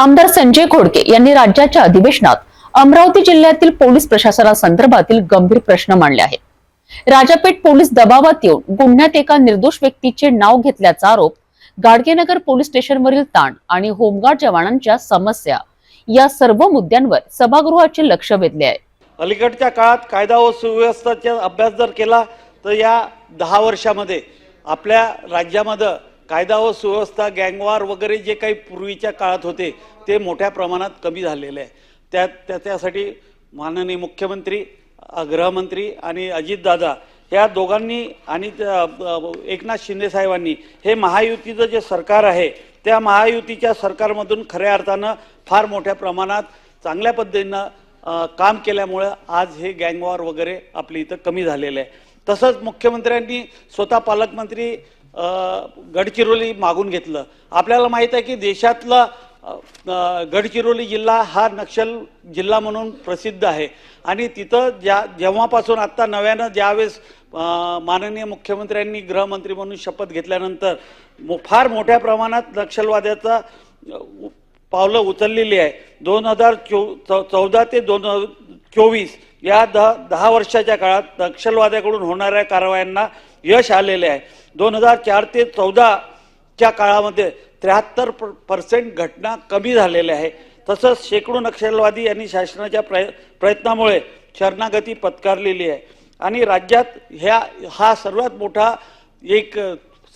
आमदार संजय खोडके यांनी राज्याच्या अधिवेशनात अमरावती जिल्ह्यातील पोलीस प्रशासनासंदर्भातील गंभीर प्रश्न मांडले आहेत. राजापेठ पोलीस दबावात येऊन गुन्ह्यात एका निर्दोष व्यक्तीचे नाव घेतल्याचा आरोप गाडगेनगर पोलीस स्टेशनवरील ताण आणि होमगार्ड जवानांच्या समस्या या सर्व मुद्द्यांवर सभागृहाचे लक्ष वेधले आहे. अलीकडच्या काळात कायदा व सुव्यवस्थेचा अभ्यास जर केला तर या दहा वर्षामध्ये आपल्या राज्यामध्ये कायदा व सुव्यवस्था गँगवार वगैरे जे काही पूर्वीच्या काळात होते ते मोठ्या प्रमाणात कमी झालेले आहे. त्या त्या- त्यासाठी माननीय मुख्यमंत्री गृहमंत्री आणि अजितदादा या दोघांनी आणि एकनाथ शिंदेसाहेबांनी हे महायुतीचं जे सरकार आहे त्या महायुतीच्या सरकारमधून खऱ्या अर्थानं फार मोठ्या प्रमाणात चांगल्या पद्धतीनं काम केल्यामुळं आज हे गँगवॉर वगैरे आपल्या इथं कमी झालेलं आहे. तसंच मुख्यमंत्र्यांनी स्वतः पालकमंत्री गडचिरोली मागून घेतलं. आपल्याला माहीत आहे की देशातला गडचिरोली जिल्हा हा नक्षल जिल्हा म्हणून प्रसिद्ध आहे. आणि तिथं ज्या जेव्हापासून आत्ता नव्यानं ज्यावेळेस माननीय मुख्यमंत्र्यांनी गृहमंत्री म्हणून शपथ घेतल्यानंतर मो फार मोठ्या प्रमाणात नक्षलवाद्याचा पावलं उचललेली आहे. दोन हजार चो चौ- चौदा ते दोन चोवीस या दहा दहा वर्षाच्या काळात नक्षलवाद्याकडून होणाऱ्या कारवायांना यश आलेले आहे. दोन हजार चार ते चौदाच्या काळामध्ये त्र्याहत्तर पर्सेंट घटना कमी झालेल्या आहे. तसंच शेकडो नक्षलवादी यांनी शासनाच्या प्रय प्रयत्नामुळे शरणागती पत्कारलेली आहे. आणि राज्यात ह्या हा सर्वात मोठा एक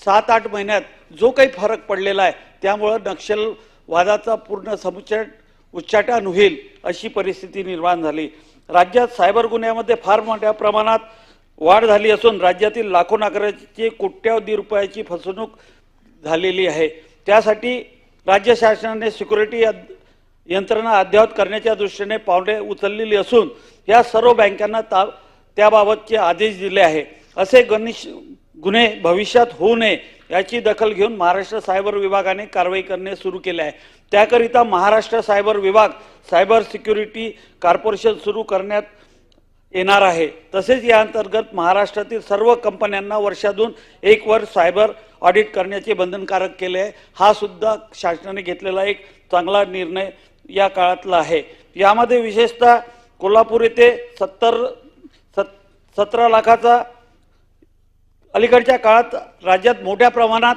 सात आठ महिन्यात जो काही फरक पडलेला आहे त्यामुळं नक्षलवादाचा पूर्ण समुच्चाट उच्चाटन होईल अशी परिस्थिती निर्माण झाली. राज्यात सायबर गुन्ह्यामध्ये फार मोठ्या प्रमाणात वाढ झाली असून राज्यातील लाखो नागरिकांची कोट्यावधी रुपयाची फसवणूक झालेली आहे. त्यासाठी राज्य शासनाने सिक्युरिटी यंत्रणा अद्ययावत करण्याच्या दृष्टीने पावले उचललेली असून या सर्व बँकांना ता त्याबाबतचे आदेश दिले आहे. असे गणेश गुन्हे भविष्यात होऊ नये याची दखल घेऊन महाराष्ट्र सायबर विभागाने कारवाई करणे सुरू केले आहे. त्याकरिता महाराष्ट्र सायबर विभाग सायबर सिक्युरिटी कॉर्पोरेशन सुरू करण्यात येणार आहे. तसेच या अंतर्गत महाराष्ट्रातील सर्व कंपन्यांना वर्षातून एक वर्ष सायबर ऑडिट करण्याचे बंधनकारक केले आहे. हा सुद्धा शासनाने घेतलेला एक चांगला निर्णय या काळातला आहे. यामध्ये विशेषतः कोल्हापूर येथे सत्तर सत सतरा लाखाचा अलीकडच्या काळात राज्यात मोठ्या प्रमाणात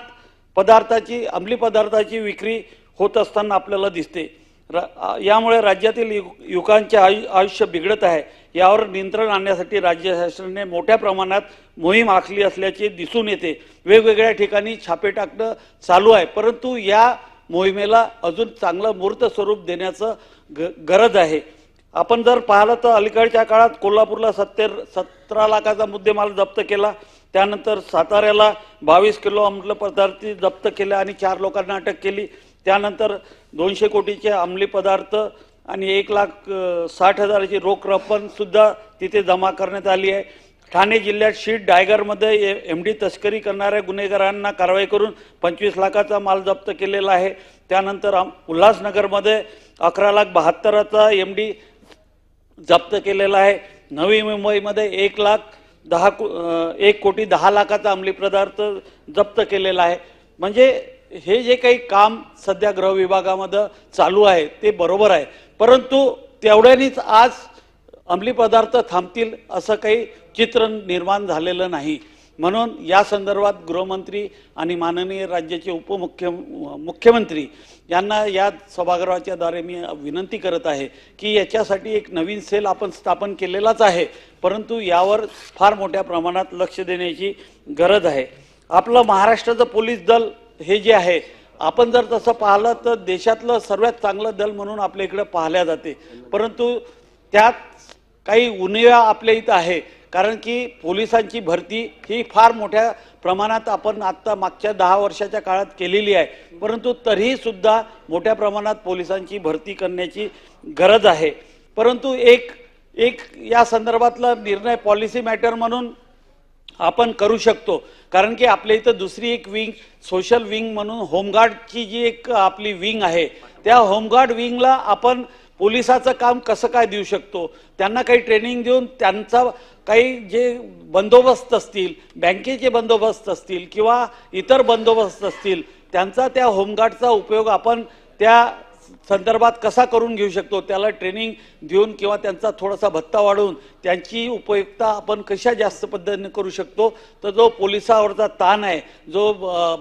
पदार्थाची अंमली पदार्थाची विक्री होत असताना आपल्याला दिसते. र यामुळे राज्यातील यु युवकांचे आयु आयुष्य बिघडत आहे. यावर नियंत्रण आणण्यासाठी राज्य शासनाने मोठ्या प्रमाणात मोहीम आखली असल्याचे दिसून येते. वेगवेगळ्या ठिकाणी छापे टाकणं चालू आहे परंतु या मोहिमेला अजून चांगलं मूर्त स्वरूप देण्याचं ग गरज आहे. आपण जर पाहिलं तर अलीकडच्या काळात कोल्हापूरला सत्तर सतरा लाखाचा मुद्देमाल जप्त केला. त्यानंतर साताऱ्याला बावीस किलो अंमल पदार्थ जप्त केले आणि चार लोकांना अटक केली. त्यानंतर दोनशे कोटीचे अंमली पदार्थ आणि एक लाख साठ हजाराची रोख रक्कमसुद्धा तिथे जमा करण्यात आली आहे. ठाणे जिल्ह्यात शीट डायगरमध्ये एम डी तस्करी करणाऱ्या गुन्हेगारांना कारवाई करून पंचवीस लाखाचा माल जप्त केलेला आहे. त्यानंतर आम- उल्हासनगरमध्ये अकरा लाख बहात्तराचा एम डी जप्त केलेला आहे. नवी मुंबईमध्ये एक लाख दहा को एक कोटी दहा लाखाचा अंमली पदार्थ जप्त केलेला आहे. म्हणजे हे जे काही काम सध्या गृह विभागामध्ये चालू आहे ते बरोबर आहे. परंतु तेवढ्यानीच आज अंमली पदार्थ थांबतील असं काही चित्र निर्माण झालेलं नाही. म्हणून या संदर्भात गृहमंत्री आणि माननीय राज्याचे उपमुख्य मुख्यमंत्री यांना या सभागृहाच्या द्वारे मी विनंती करत आहे की याच्यासाठी एक नवीन सेल आपण स्थापन केलेलाच आहे. परंतु यावर फार मोठ्या प्रमाणात लक्ष देण्याची गरज आहे. आपलं महाराष्ट्राचं पोलीस दल हे जे आहे आपण जर तसं पाहिलं तर देशातलं सर्वात चांगलं दल म्हणून आपल्या इकडे पाहिल्या जाते. परंतु त्यात काही उणिवा आपल्या इथं आहे. कारण की पोलिसांची भरती ही फार मोठ्या प्रमाणात आपण आत्ता मागच्या दहा वर्षाच्या काळात केलेली आहे. परंतु तरीही सुद्धा मोठ्या प्रमाणात पोलिसांची भरती करण्याची गरज आहे. परंतु एक एक या संदर्भातला निर्णय पॉलिसी मॅटर म्हणून आपण करू शकतो. कारण की आपल्या इथं दुसरी एक विंग सोशल विंग म्हणून होमगार्डची जी एक आपली विंग आहे त्या होमगार्ड विंगला आपण पोलिसाचं काम कसं काय देऊ शकतो? त्यांना काही ट्रेनिंग देऊन त्यांचा काही जे बंदोबस्त असतील बँकेचे बंदोबस्त असतील किंवा इतर बंदोबस्त असतील त्यांचा त्या होमगार्डचा उपयोग आपण त्या संदर्भात कसा करून घेऊ शकतो त्याला ट्रेनिंग देऊन किंवा त्यांचा थोडासा भत्ता वाढवून त्यांची उपयुक्तता आपण कशा जास्त पद्धतीने करू शकतो तर जो पोलिसावरचा ताण आहे जो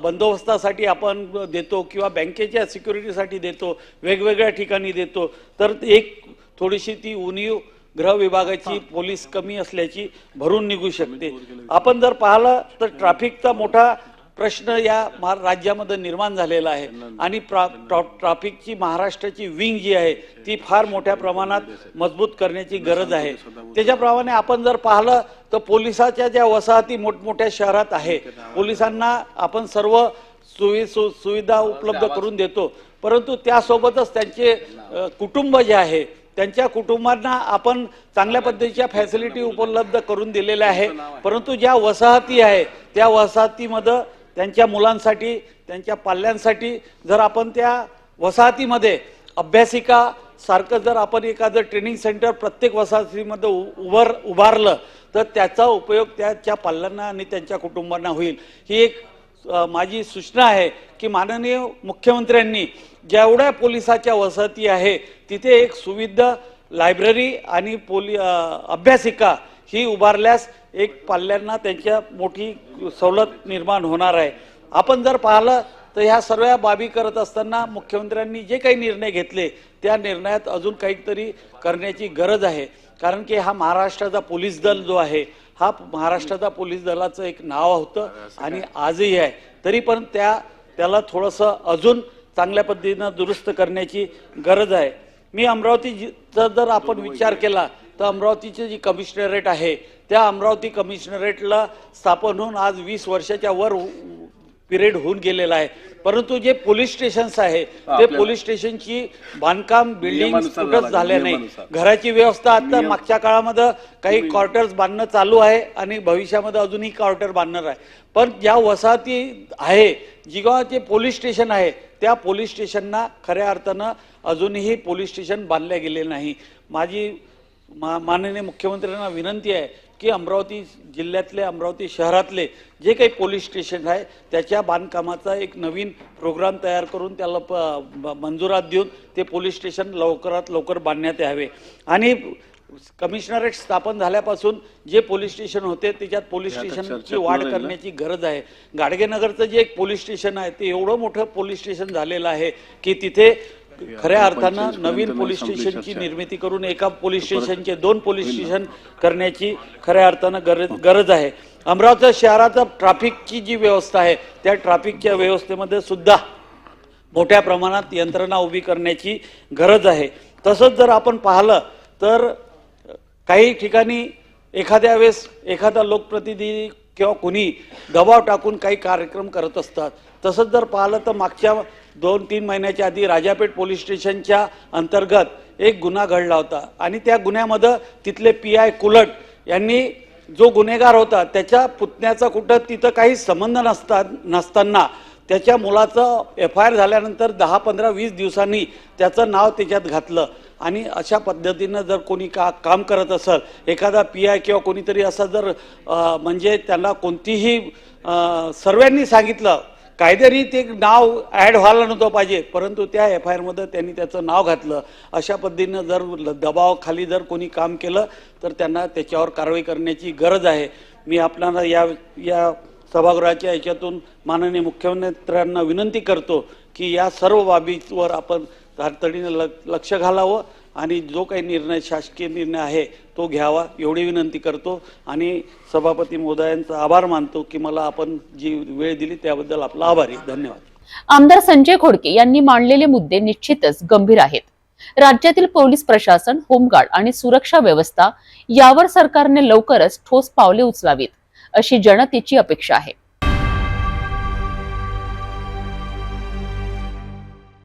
बंदोबस्तासाठी आपण देतो किंवा बँकेच्या सिक्युरिटीसाठी देतो वेगवेगळ्या ठिकाणी देतो तर एक थोडीशी ती उणीव गृह विभागाची पोलीस कमी असल्याची भरून निघू शकते. आपण जर पाहिलं तर ट्रॅफिकचा मोठा प्रश्न या राज्यामध्ये निर्माण झालेला आहे. आणि प्रा- ट्रा- ट्रॅफिकची महाराष्ट्राची विंग जी आहे ती फार मोठ्या प्रमाणात मजबूत करण्याची गरज आहे. त्याच्याप्रमाणे आपण जर पाहिलं तर पोलिसाच्या ज्या वसाहती मोठमोठ्या शहरात आहे पोलिसांना आपण सर्व सुवि सु सुविधा उपलब्ध करून देतो. परंतु त्यासोबतच त्यांचे कुटुंब जे आहे त्यांच्या कुटुंबांना आपण चांगल्या पद्धतीच्या फॅसिलिटी उपलब्ध करून दिलेल्या आहे. परंतु ज्या वसाहती आहे त्या वसाहतीमध्ये त्यांच्या मुलांसाठी त्यांच्या पाल्यांसाठी जर आपण त्या वसाहतीमध्ये अभ्यासिका सारखं जर आपण एखादं ट्रेनिंग सेंटर प्रत्येक वसाहतीमध्ये उ- उभार उभारलं तर त्याचा उपयोग त्याच्या पाल्यांना आणि त्यांच्या कुटुंबांना होईल. ही एक माझी सूचना आहे की माननीय मुख्यमंत्र्यांनी जेवढ्या पोलिसाच्या वसाहती आहे तिथे एक सुविधा लायब्ररी आणि पोली अभ्यासिका ही उभारल्यास एक पाल्यांना त्यांच्या मोठी सवलत निर्माण होणार आहे. आपण जर पाहिलं तर ह्या सर्व बाबी करत असताना मुख्यमंत्र्यांनी जे काही निर्णय घेतले त्या निर्णयात अजून काहीतरी करण्याची गरज आहे. कारण की हा महाराष्ट्राचा पोलीस दल जो आहे हा महाराष्ट्राचा पोलीस दलाचं एक नाव होतं आणि आजही आहे. तरी पण त्या त्याला थोडंसं अजून चांगल्या पद्धतीनं दुरुस्त करण्याची गरज आहे. मी अमरावती जर आपण विचार केला तर अमरावतीची जी कमिशनरेट आहे त्या अमरावती कमिशनरेटला स्थापन होऊन आज वीस वर्षाच्या वर पिरियड होऊन गेलेला आहे. परंतु जे पोलीस स्टेशन्स आहे ते पोलीस स्टेशनची बांधकाम बिल्डिंग कुठंच झालं, झाल्या नाही. घराची व्यवस्था आता मागच्या काळामध्ये काही क्वार्टर्स बांधणं चालू आहे आणि भविष्यामध्ये अजूनही क्वार्टर बांधणार आहे. पण ज्या वसाहती आहे जेव्हा जे पोलीस स्टेशन आहे त्या पोलीस स्टेशनना खऱ्या अर्थानं अजूनही पोलीस स्टेशन बांधले गेले नाही. माझी मा माननीय मुख्यमंत्र्यांना विनंती आहे की अमरावती जिल्ह्यातले अमरावती शहरातले जे काही पोलीस स्टेशन आहे त्याच्या बांधकामाचा एक नवीन प्रोग्राम तयार करून त्याला प मंजुरात देऊन ते पोलीस स्टेशन लवकरात लवकर बांधण्यात यावे आणि कमिशनरेट स्थापन झाल्यापासून जे पोलीस स्टेशन होते त्याच्यात पोलीस स्टेशनची वाढ? करण्याची गरज आहे गाडगेनगरचं जे एक पोलीस स्टेशन आहे ते एवढं मोठं पोलीस स्टेशन झालेलं आहे की तिथे खऱ्या अर्थानं नवीन पोलीस स्टेशनची निर्मिती करून एका पोलीस स्टेशनचे दोन पोलीस स्टेशन करण्याची खऱ्या अर्थानं गरज गरज आहे. अमरावती शहराचा ट्रॅफिकची जी व्यवस्था आहे त्या ट्रॅफिकच्या व्यवस्थेमध्ये सुद्धा मोठ्या प्रमाणात यंत्रणा उभी करण्याची गरज आहे. तसंच जर आपण पाहिलं तर काही ठिकाणी एखाद्या वेळेस एखादा लोकप्रतिनिधी किंवा कुणी दबाव टाकून काही कार्यक्रम करत असतात. तसंच जर पाहिलं तर मागच्या दोन तीन महिन्याच्या आधी राजापेठ पोलीस स्टेशनच्या अंतर्गत एक गुन्हा घडला होता. आणि त्या गुन्ह्यामध्ये तिथले पी आय कुलट यांनी जो गुन्हेगार होता त्याच्या पुतण्याचा कुठं तिथं काही संबंध नसता नसताना त्याच्या मुलाचं एफ आय आर झाल्यानंतर दहा पंधरा वीस दिवसांनी त्याचं नाव त्याच्यात घातलं. आणि अशा पद्धतीनं जर कोणी का काम करत असेल एखादा पी आय किंवा कोणीतरी असं जर म्हणजे त्यांना कोणतीही सर्वांनी सांगितलं कायदेरी ते नाव ॲड व्हायला नव्हतं पाहिजे परंतु त्या एफ आय आरमध्ये त्यांनी त्याचं नाव घातलं. अशा पद्धतीनं जर ल- दबावाखाली जर कोणी काम केलं तर त्यांना त्याच्यावर कारवाई करण्याची गरज आहे. मी आपल्याला या या सभागृहाच्या याच्यातून माननीय मुख्यमंत्र्यांना विनंती करतो की या सर्व बाबीवर आपण तातडीनं ल लक्ष घालावं आणि जो काही निर्णय शासकीय निर्णय आहे तो घ्यावा एवढी विनंती करतो. आणि सभापती महोदयांचा आभार मानतो की मला आपण जी वेळ दिली त्याबद्दल आपला आभारी धन्यवाद. आमदार संजय खोडके यांनी मांडलेले मुद्दे निश्चितच गंभीर आहेत. राज्यातील पोलीस प्रशासन होमगार्ड आणि सुरक्षा व्यवस्था यावर सरकारने लवकरच ठोस पावले उचलावीत अशी जनतेची अपेक्षा आहे.